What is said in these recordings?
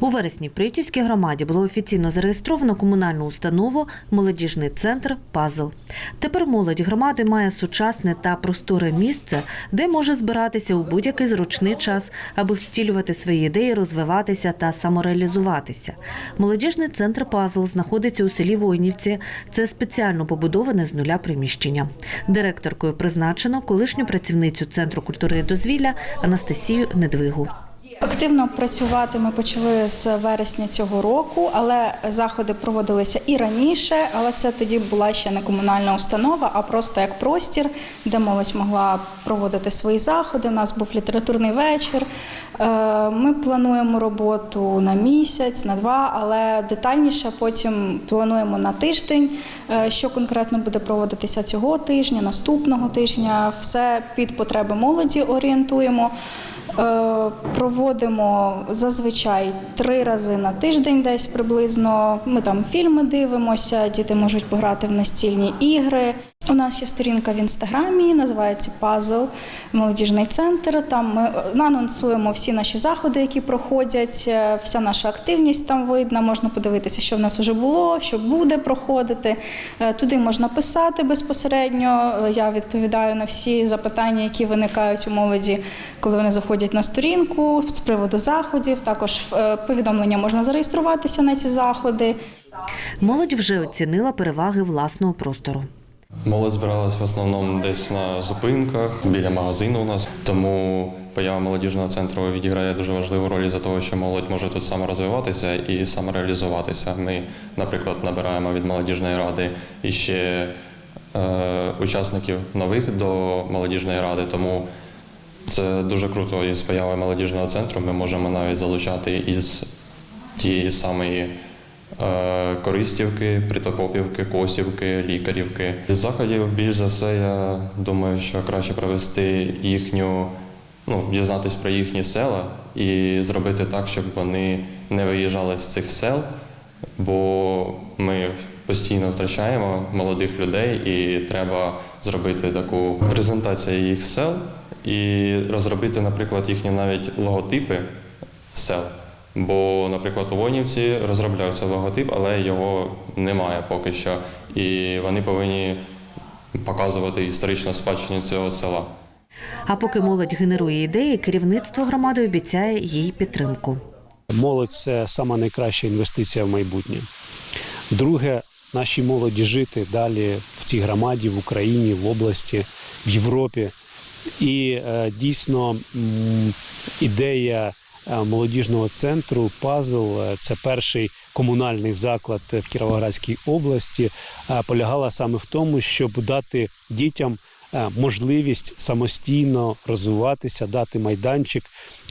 У вересні в Приютівській громаді було офіційно зареєстровано комунальну установу Молодіжний центр Пазл. Тепер молодь громади має сучасне та просторе місце, де може збиратися у будь-який зручний час, аби втілювати свої ідеї, розвиватися та самореалізуватися. Молодіжний центр Пазл знаходиться у селі Войнівці. Це спеціально побудоване з нуля приміщення. Директоркою призначено колишню працівницю центру культури і дозвілля Анастасію Недвигу. Активно працювати ми почали з вересня цього року, але заходи проводилися і раніше. Але це тоді була ще не комунальна установа, а просто як простір, де молодь могла проводити свої заходи. У нас був літературний вечір. Е, Ми плануємо роботу на місяць, на два, але детальніше потім плануємо на тиждень, е, що конкретно буде проводитися цього тижня, наступного тижня. Все під потреби молоді орієнтуємо. Е, Проводимо зазвичай три рази на тиждень, десь приблизно. Ми там фільми дивимося, діти можуть пограти в настільні ігри. У нас є сторінка в інстаграмі, називається Пазл Молодіжний центр. Там ми е, анонсуємо всі наші заходи, які проходять. е, Вся наша активність там видна. Можна подивитися, що в нас вже було, що буде проходити. Е, Туди можна писати безпосередньо. Я відповідаю на всі запитання, які виникають у молоді, коли вони заходять на сторінку з приводу заходів. Також повідомлення можна зареєструватися на ці заходи. Молодь вже оцінила переваги власного простору. Молодь збиралась в основному десь на зупинках біля магазину у нас. Тому поява молодіжного центру відіграє дуже важливу роль за того, що молодь може тут саморозвиватися і самореалізуватися. Ми, наприклад, набираємо від молодіжної ради іще е, учасників нових до молодіжної ради. Тому це дуже круто. Із появою молодіжного центру ми можемо навіть залучати із тієї самої Користівки, Притопопівки, Косівки, Лікарівки. Із заходів більш за все, я думаю, що краще провести їхню, ну, дізнатись про їхні села і зробити так, щоб вони не виїжджали з цих сел, бо ми постійно втрачаємо молодих людей, і треба зробити таку презентацію їх сел і розробити, наприклад, їхні навіть логотипи сел. Бо, наприклад, у Вонівці розроблявся логотип, але його немає поки що. І вони повинні показувати історичну спадщину цього села. А поки молодь генерує ідеї, керівництво громади обіцяє їй підтримку. Молодь це сама найкраща інвестиція в майбутнє. Друге, нашій молоді жити далі в цій громаді, в Україні, в області, в Європі. І е, дійсно м, ідея молодіжного центру Пазл е, це перший комунальний заклад в Кіровоградській області. е, Полягала саме в тому, щоб дати дітям е, можливість самостійно розвиватися, дати майданчик,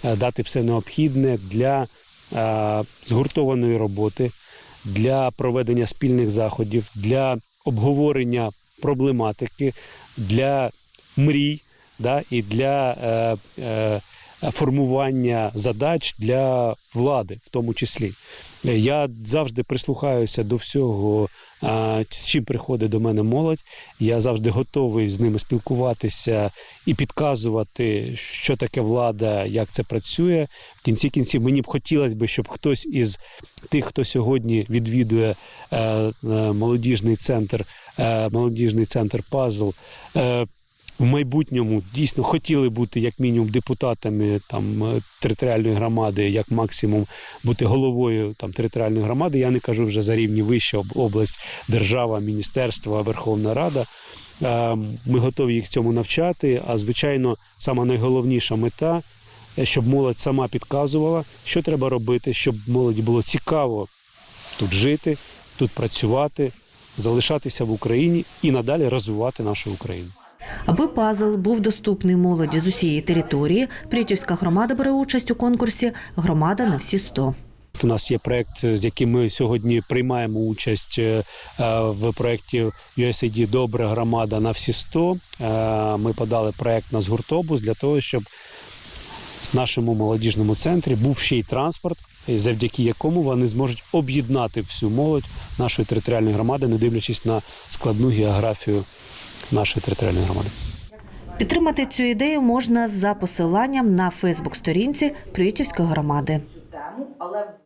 е, дати все необхідне для е, згуртованої роботи, для проведення спільних заходів, для обговорення проблематики, для мрій да, і для е, е, формування задач для влади, в тому числі. Е, Я завжди прислухаюся до всього, з чим приходить до мене молодь. Я завжди готовий з ними спілкуватися і підказувати, що таке влада, як це працює. В кінці кінців мені б хотілося б, щоб хтось із тих, хто сьогодні відвідує е, е, молодіжний центр, е, молодіжний центр Пазл. В майбутньому дійсно хотіли бути як мінімум депутатами там е, територіальної громади, як максимум бути головою там територіальної громади. Я не кажу вже за рівні вища область, держава, міністерство, Верховна Рада. Е, Ми готові їх цьому навчати. А звичайно, сама найголовніша мета, е, щоб молодь сама підказувала, що треба робити, щоб молоді було цікаво тут жити, тут працювати, залишатися в Україні і надалі розвивати нашу Україну. Аби пазл був доступний молоді з усієї території, Притівська громада бере участь у конкурсі Громада на всі 100». У нас є проект, з яким ми сьогодні приймаємо участь е, е, в проєкті USAID Добра громада на всі 100. Е, Ми подали проект на згуртобус для того, щоб в нашому молодіжному центрі був ще й транспорт, завдяки якому вони зможуть об'єднати всю молодь нашої територіальної громади, не дивлячись на складну географію нашої територіальної громади. Підтримати цю ідею можна за посиланням на Фейсбук-сторінці Приютівської громади.